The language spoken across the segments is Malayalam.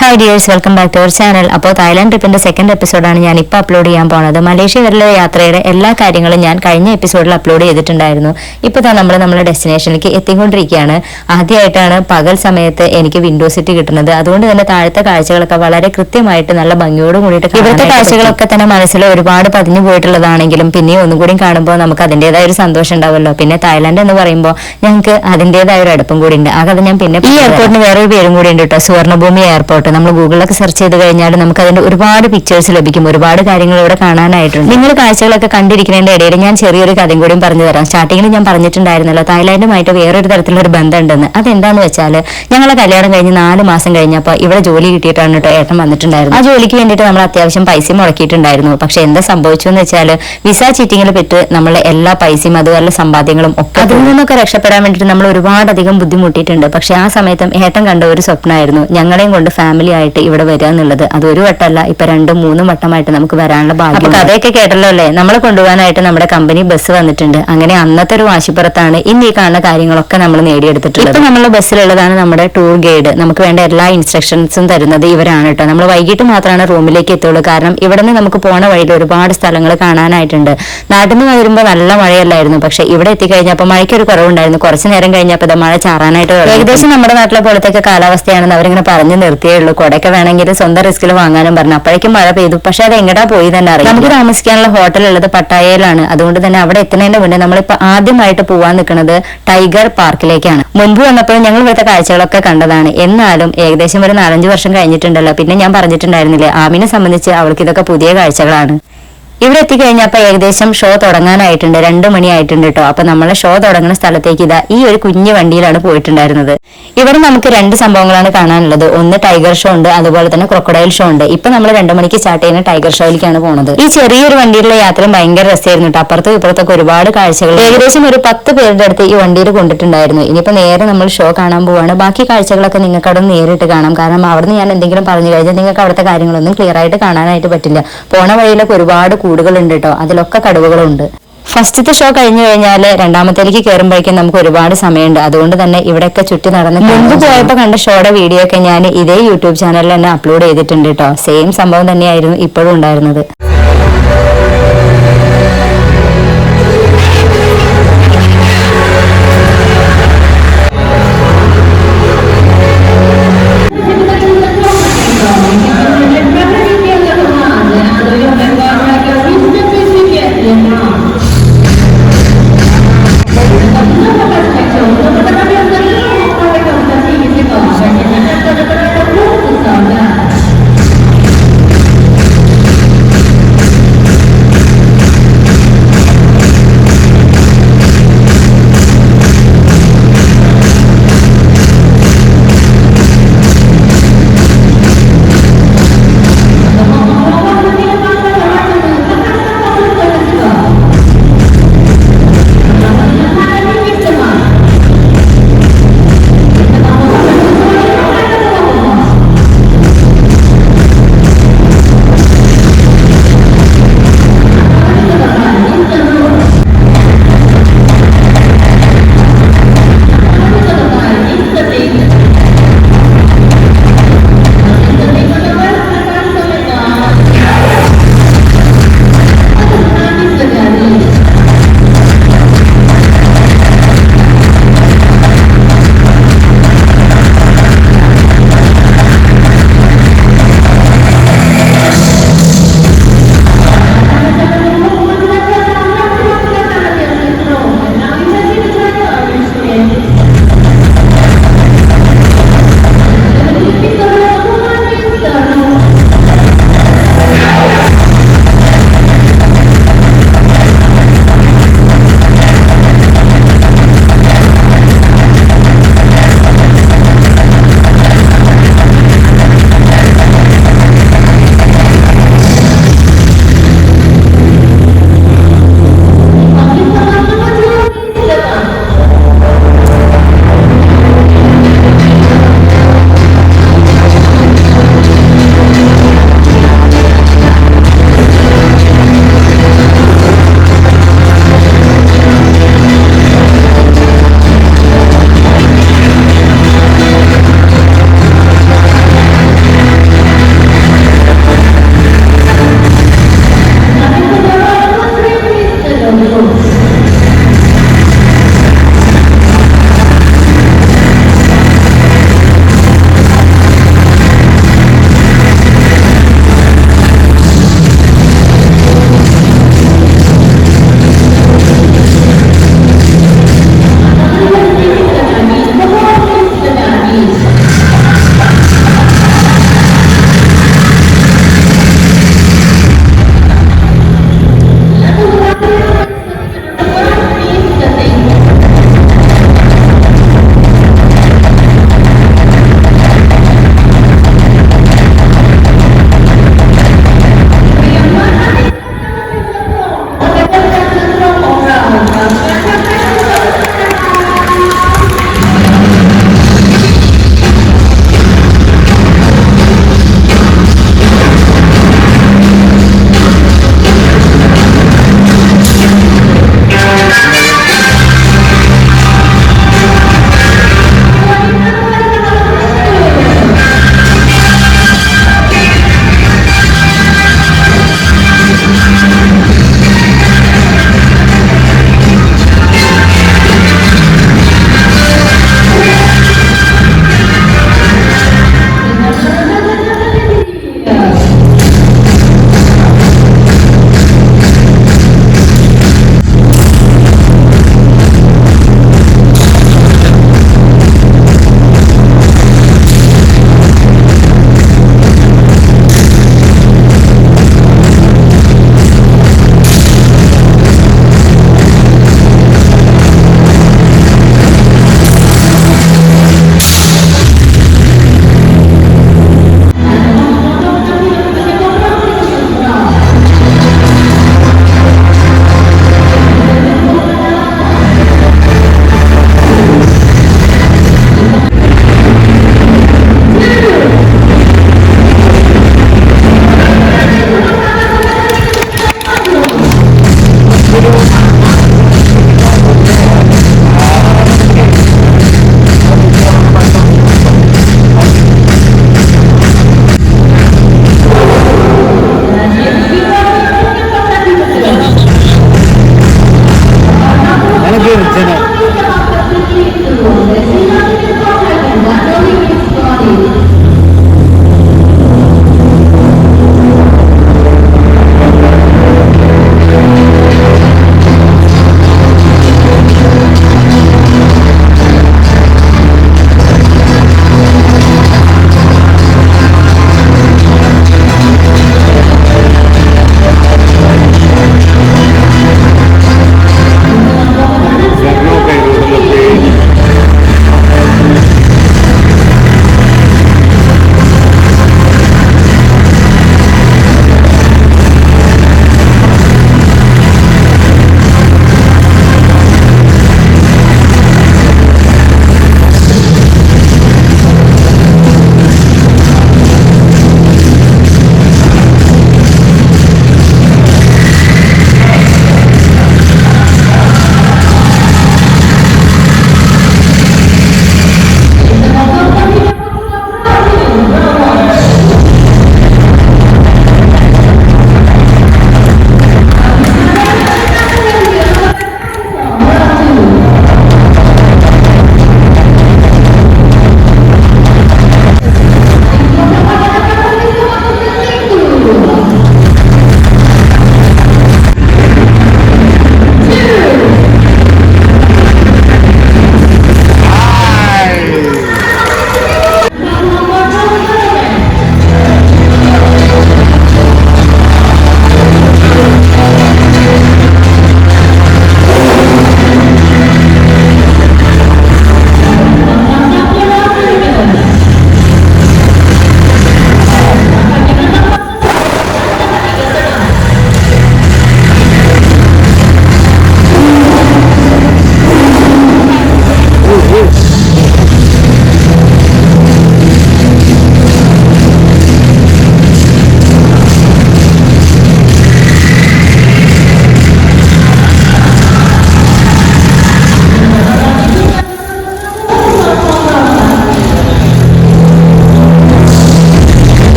Hi dears welcome back to our channel അപ്പോൾ തായ്ലാൻഡ് ട്രിപ്പിന്റെ സെക്കൻഡ് എപ്പിസോഡാണ് ഞാൻ ഇപ്പോൾ അപ്ലോഡ് ചെയ്യാൻ പോണത്. മലേഷ്യ വരെയുള്ള യാത്രയുടെ എല്ലാ കാര്യങ്ങളും ഞാൻ കഴിഞ്ഞ എപ്പിസോഡിൽ അപ്ലോഡ് ചെയ്തിട്ടുണ്ടായിരുന്നു. ഇപ്പോൾ തന്നെ നമ്മൾ നമ്മുടെ ഡെസ്റ്റിനേഷനിലേക്ക് എത്തിക്കൊണ്ടിരിക്കുകയാണ്. ആദ്യമായിട്ടാണ് പകൽ സമയത്ത് എനിക്ക് വിൻഡോ സീറ്റ് കിട്ടുന്നത്. അതുകൊണ്ട് തന്നെ താഴത്തെ കാഴ്ചകളൊക്കെ വളരെ കൃത്യമായിട്ട് നല്ല ഭംഗിയോട് കൂടിയിട്ട് ഇവിടുത്തെ കാഴ്ചകളൊക്കെ തന്നെ മനസ്സിൽ ഒരുപാട് പതിഞ്ഞു പോയിട്ടുള്ളതാണെങ്കിലും പിന്നെ ഒന്നും കൂടി കാണുമ്പോൾ നമുക്ക് അതിന്റെതായ ഒരു സന്തോഷം ഉണ്ടാവുമല്ലോ. പിന്നെ തായ്ലാന്റ് എന്ന് പറയുമ്പോൾ ഞങ്ങൾക്ക് അതിന്റെതായ ഒരു അടുപ്പം കൂടി ഉണ്ട്. ആ കഥ ഞാൻ പിന്നെ ഈ എയർപോർട്ടിന് വേറൊരു പേരും കൂടി ഉണ്ട് കേട്ടോ. സുവർണഭൂമി എയർപോർട്ട് നമ്മൾ ഗൂഗിളിലൊക്കെ സെർച്ച് ചെയ്ത് കഴിഞ്ഞാൽ നമുക്ക് അതിന്റെ ഒരുപാട് പിക്ചേഴ്സ് ലഭിക്കും. ഒരുപാട് കാര്യങ്ങൾ ഇവിടെ കാണാനായിട്ടുണ്ട്. നിങ്ങൾ കാഴ്ചകളൊക്കെ കണ്ടിരിക്കുന്നതിന്റെ ഇടയിൽ ഞാൻ ചെറിയൊരു കഥയും കൂടി പറഞ്ഞു തരാം. സ്റ്റാർട്ടിങ്ങിൽ ഞാൻ പറഞ്ഞിട്ടുണ്ടായിരുന്നല്ലോ തായ്ലാന്റുമായിട്ട് വേറൊരു തരത്തിലുള്ള ഒരു ബന്ധമുണ്ടെന്ന്. അതെന്താന്ന് വെച്ചാൽ ഞങ്ങളെ കല്യാണം കഴിഞ്ഞ് നാല് മാസം കഴിഞ്ഞപ്പോൾ ഇവിടെ ജോലി കിട്ടിയിട്ടാണ് കേട്ടോ ഏട്ടൻ വന്നിട്ടുണ്ടായിരുന്നു ആ ജോലിക്ക് വേണ്ടിയിട്ട് നമ്മൾ അത്യാവശ്യം പൈസ മുടക്കിയിട്ടുണ്ടായിരുന്നു. പക്ഷെ എന്താ സംഭവിച്ചു എന്ന് വെച്ചാൽ വിസ ചീറ്റിങ്ങിൽ പെട്ട് നമ്മളെ എല്ലാ പൈസയും അതുപോലെ സമ്പാദ്യങ്ങളും ഒക്കെ അതിൽ നിന്നൊക്കെ രക്ഷപ്പെടാൻ വേണ്ടിയിട്ട് നമ്മൾ ഒരുപാടധികം ബുദ്ധിമുട്ടിയിട്ടുണ്ട്. പക്ഷെ ആ സമയത്തും ഏട്ടൻ കണ്ട ഒരു സ്വപ്നമായിരുന്നു ഞങ്ങളെയും കൊണ്ട് ഫാമിലി ആയിട്ട് ഇവിടെ വരിക എന്നുള്ളത്. അത് ഒരു വട്ടമല്ല ഇപ്പൊ രണ്ടും മൂന്നും വട്ടമായിട്ട് നമുക്ക് വരാനുള്ള ഭാഗ്യം കഥയൊക്കെ കേട്ടല്ലോ അല്ലേ? നമ്മളെ കൊണ്ടുപോകാനായിട്ട് നമ്മുടെ കമ്പനി ബസ് വന്നിട്ടുണ്ട്. അങ്ങനെ അന്നത്തെ ഒരു വാശിപ്പുറത്താണ് ഇന്ന് ഈ കാണുന്ന കാര്യങ്ങളൊക്കെ നമ്മൾ നേടിയെടുത്തിട്ടുള്ളത്. ഇപ്പൊ നമ്മളെ ബസ്സിലുള്ളതാണ് നമ്മുടെ ടൂർ ഗൈഡ് നമുക്ക് വേണ്ട എല്ലാ ഇൻസ്ട്രക്ഷൻസും തരുന്നത് ഇവരാണ് കേട്ടോ. നമ്മൾ വൈകിട്ട് മാത്രമാണ് റൂമിലേക്ക് എത്തുള്ളൂ. കാരണം ഇവിടെ നിന്ന് നമുക്ക് പോണ വഴിയിൽ ഒരുപാട് സ്ഥലങ്ങൾ കാണാനായിട്ടുണ്ട്. നാട്ടിൽ നിന്ന് വരുമ്പോൾ നല്ല മഴയല്ലായിരുന്നു. പക്ഷെ ഇവിടെ എത്തിക്കഴിഞ്ഞപ്പോൾ മഴയ്ക്ക് ഒരു കുറവുണ്ടായിരുന്നു. കുറച്ച് നേരം കഴിഞ്ഞപ്പോൾ മഴ ചാറാനായിട്ട്. ഏകദേശം നമ്മുടെ നാട്ടിലെ പോലത്തെ കാലാവസ്ഥയാണെന്ന് അവരിങ്ങനെ പറഞ്ഞു നിർത്തിയേ ഉള്ളൂ കൊടയൊക്കെ വേണമെങ്കിൽ സ്വന്തം റിസ്കിൽ വാങ്ങാനും പറഞ്ഞു. അപ്പോഴേക്കും മഴ പെയ്തു. പക്ഷെ അത് എങ്ങടാ പോയി തന്നെ അറിയാം നമുക്ക് താമസിക്കാനുള്ള ഹോട്ടൽ ഉള്ളത് പട്ടായയിലാണ്. അതുകൊണ്ട് തന്നെ അവിടെ എത്തുന്നതിന് മുന്നേ നമ്മളിപ്പോ ആദ്യമായിട്ട് പോവാൻ നിൽക്കുന്നത് ടൈഗർ പാർക്കിലേക്കാണ്. മുൻപ് വന്നപ്പോൾ ഞങ്ങൾ ഇവിടുത്തെ കാഴ്ചകളൊക്കെ കണ്ടതാണ്. എന്നാലും ഏകദേശം ഒരു നാലഞ്ച് വർഷം കഴിഞ്ഞിട്ടുണ്ടല്ലോ. പിന്നെ ഞാൻ പറഞ്ഞിട്ടുണ്ടായിരുന്നില്ലേ ആമിനെ സംബന്ധിച്ച് അവൾക്ക് ഇതൊക്കെ പുതിയ കാഴ്ചകളാണ്. ഇവിടെ എത്തിക്കഴിഞ്ഞപ്പോ ഏകദേശം ഷോ തുടങ്ങാനായിട്ടുണ്ട്. രണ്ടു മണിയായിട്ടുണ്ട് കേട്ടോ അപ്പൊ നമ്മളെ ഷോ തുടങ്ങുന്ന സ്ഥലത്തേക്ക് ഇതാ ഈ ഒരു കുഞ്ഞു വണ്ടിയിലാണ് പോയിട്ടുണ്ടായിരുന്നത്. ഇവിടെ നമുക്ക് രണ്ട് സംഭവങ്ങളാണ് കാണാനുള്ളത്. ഒന്ന് ടൈഗർ ഷോ ഉണ്ട് അതുപോലെ തന്നെ ക്രൊക്കഡൈൽ ഷോ ഉണ്ട്. ഇപ്പൊ നമ്മൾ രണ്ടു മണിക്ക് സ്റ്റാർട്ട് ചെയ്യുന്ന ടൈഗർ ഷോയിലേക്കാണ് പോകുന്നത് ഈ ചെറിയൊരു വണ്ടിയിലുള്ള യാത്ര ഭയങ്കര രസമായിരുന്നു കേട്ടോ അപ്പുറത്തും ഇപ്പുറത്തൊക്കെ ഒരുപാട് കാഴ്ചകൾ. ഏകദേശം ഒരു പത്ത് പേരുടെ അടുത്ത് ഈ വണ്ടിയിൽ കൊണ്ടിട്ടുണ്ടായിരുന്നു. ഇനിയിപ്പോ നേരെ നമ്മൾ ഷോ കാണാൻ പോവാണ്. ബാക്കി കാഴ്ചകളൊക്കെ നിങ്ങൾക്ക് അവിടെ നേരിട്ട് കാണാം. കാരണം അവിടുന്ന് ഞാൻ എന്തെങ്കിലും പറഞ്ഞു കഴിഞ്ഞാൽ നിങ്ങൾക്ക് അവിടുത്തെ കാര്യങ്ങളൊന്നും ക്ലിയർ ആയിട്ട് കാണാനായിട്ട് പറ്റില്ല. പോണ വഴിയിലൊക്കെ ഒരുപാട് കൂടുകളുണ്ട് കേട്ടോ അതിലൊക്കെ കടുവകളുണ്ട്. ഫസ്റ്റത്തെ ഷോ കഴിഞ്ഞു കഴിഞ്ഞാൽ രണ്ടാമത്തേക്ക് കയറുമ്പോഴേക്കും നമുക്ക് ഒരുപാട് സമയമുണ്ട്. അതുകൊണ്ട് തന്നെ ഇവിടെയൊക്കെ ചുറ്റി നടന്ന് മുൻപ് പോയപ്പോൾ കണ്ട ഷോയുടെ വീഡിയോ ഒക്കെ ഞാൻ ഇതേ യൂട്യൂബ് ചാനലിൽ തന്നെ അപ്ലോഡ് ചെയ്തിട്ടുണ്ട് കേട്ടോ സെയിം സംഭവം തന്നെയായിരുന്നു ഇപ്പോഴും ഉണ്ടായിരുന്നത്.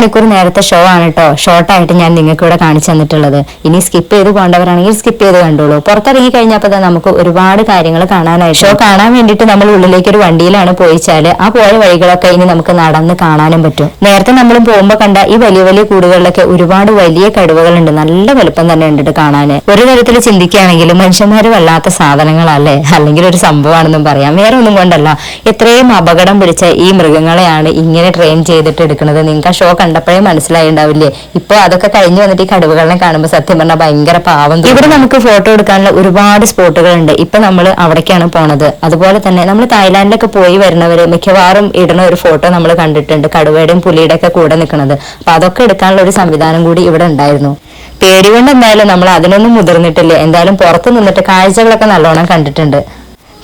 അരമണിക്കൂർ നേരത്തെ ഷോ ആണ് കേട്ടോ ഷോർട്ടായിട്ട് ഞാൻ നിങ്ങൾക്ക് ഇവിടെ കാണിച്ചു തന്നിട്ടുള്ളത്. ഇനി സ്കിപ്പ് ചെയ്ത് പോകേണ്ടവരാണെങ്കിൽ സ്കിപ്പ് ചെയ്ത് കണ്ടോളൂ പുറത്തിറങ്ങി കഴിഞ്ഞപ്പോൾ തന്നെ നമുക്ക് ഒരുപാട് കാര്യങ്ങൾ കാണാനായി ഷോ കാണാൻ വേണ്ടിയിട്ട് നമ്മൾ ഉള്ളിലേക്ക് ഒരു വണ്ടിയിലാണ് പോയിച്ചാൽ ആ പോയ വഴികളൊക്കെ ഇനി നമുക്ക് നടന്ന് കാണാനും പറ്റും. നേരത്തെ നമ്മൾ പോകുമ്പോൾ കണ്ട ഈ വലിയ വലിയ കൂടുകളിലൊക്കെ ഒരുപാട് വലിയ കടുവകളുണ്ട്. നല്ല വലുപ്പം തന്നെ ഉണ്ട് കാണാന്. ഒരു തരത്തിൽ ചിന്തിക്കുകയാണെങ്കിൽ മനുഷ്യന്മാര് വല്ലാത്ത സാധനങ്ങളല്ലേ? അല്ലെങ്കിൽ ഒരു സംഭവമാണെന്നും പറയാം. വേറെ ഒന്നും കൊണ്ടല്ല. എത്രയും അപകടം പിടിച്ച ഈ മൃഗങ്ങളെയാണ് ഇങ്ങനെ ട്രെയിൻ ചെയ്തിട്ട് എടുക്കുന്നത്. നിങ്ങൾക്ക് ആ ഷോ കണ്ടപ്പോഴേ മനസ്സിലായിണ്ടാവില്ലേ? ഇപ്പൊ അതൊക്കെ കഴിഞ്ഞു വന്നിട്ട് ഈ കടുവകളെ കാണുമ്പോൾ സത്യം പറഞ്ഞാൽ ഭയങ്കര പാവം. ഇവിടെ നമുക്ക് ഫോട്ടോ എടുക്കാനുള്ള ഒരുപാട് സ്പോട്ടുകൾ ഉണ്ട് ഇപ്പൊ നമ്മൾ അവിടേക്കാണ് പോണത്. അതുപോലെ തന്നെ നമ്മൾ തായ്ലാന്റിലൊക്കെ പോയി വരുന്നവര് മിക്കവാറും ഇടുന്ന ഒരു ഫോട്ടോ നമ്മൾ കണ്ടിട്ടുണ്ട്. കടുവയുടെയും പുലിയുടെ ഒക്കെ കൂടെ നിൽക്കുന്നത് അപ്പൊ അതൊക്കെ എടുക്കാനുള്ള ഒരു സംവിധാനം കൂടി ഇവിടെ ഉണ്ടായിരുന്നു. പേടികൊണ്ട് എന്തായാലും നമ്മൾ അതിനൊന്നും മുതിർന്നിട്ടില്ല? എന്തായാലും പുറത്ത് നിന്നിട്ട് കാഴ്ചകളൊക്കെ നല്ലോണം കണ്ടിട്ടുണ്ട്.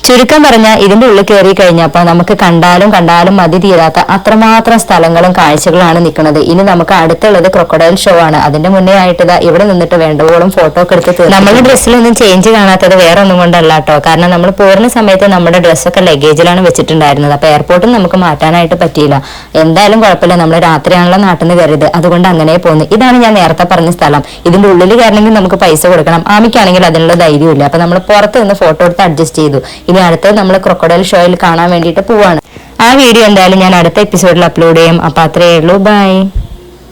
ചുരുക്കം പറഞ്ഞാൽ ഇതിന്റെ ഉള്ളിൽ കയറി കഴിഞ്ഞപ്പോൾ നമുക്ക് കണ്ടാലും കണ്ടാലും മതി തീരാത്ത അത്രമാത്രം സ്ഥലങ്ങളും കാഴ്ചകളാണ് നിൽക്കുന്നത്. ഇനി നമുക്ക് അടുത്തുള്ളത് ക്രൊക്കഡൈൽ ഷോ ആണ്. അതിന്റെ മുന്നേ ആയിട്ട് ഇതാ ഇവിടെ നിന്നിട്ട് വേണ്ടവോളം ഫോട്ടോ ഒക്കെ എടുത്ത്. നമ്മുടെ ഡ്രസ്സിലൊന്നും ചേഞ്ച് കാണാത്തത് വേറെ ഒന്നും കൊണ്ടല്ല കേട്ടോ കാരണം നമ്മൾ പോരുന്ന സമയത്ത് നമ്മുടെ ഡ്രസ്സൊക്കെ ലഗേജിലാണ് വെച്ചിട്ടുണ്ടായിരുന്നത്. അപ്പൊ എയർപോർട്ടിൽ നമുക്ക് മാറ്റാനായിട്ട് പറ്റിയില്ല. എന്തായാലും കുഴപ്പമില്ല. നമ്മൾ രാത്രിയാണല്ലോ നാട്ടിൽ നിന്ന് കയറിയത്. അതുകൊണ്ട് അങ്ങനെ പോകുന്നു ഇതാണ് ഞാൻ നേരത്തെ പറഞ്ഞ സ്ഥലം. ഇതിന്റെ ഉള്ളിൽ കയറണമെങ്കിൽ നമുക്ക് പൈസ കൊടുക്കണം. ആമിക്കാണെങ്കിൽ അതിനുള്ള ധൈര്യമില്ല അപ്പൊ നമ്മൾ പുറത്ത് നിന്ന് ഫോട്ടോ എടുത്ത് അഡ്ജസ്റ്റ് ചെയ്തു. ഇനി അടുത്ത് നമ്മൾ ക്രൊക്കഡൈൽ ഷോയിൽ കാണാൻ വേണ്ടിയിട്ട് പോവാണ്. ആ വീഡിയോ എന്തായാലും ഞാൻ അടുത്ത എപ്പിസോഡിൽ അപ്ലോഡ് ചെയ്യും. അപ്പൊ അത്രയേ ഉള്ളൂ. ബൈ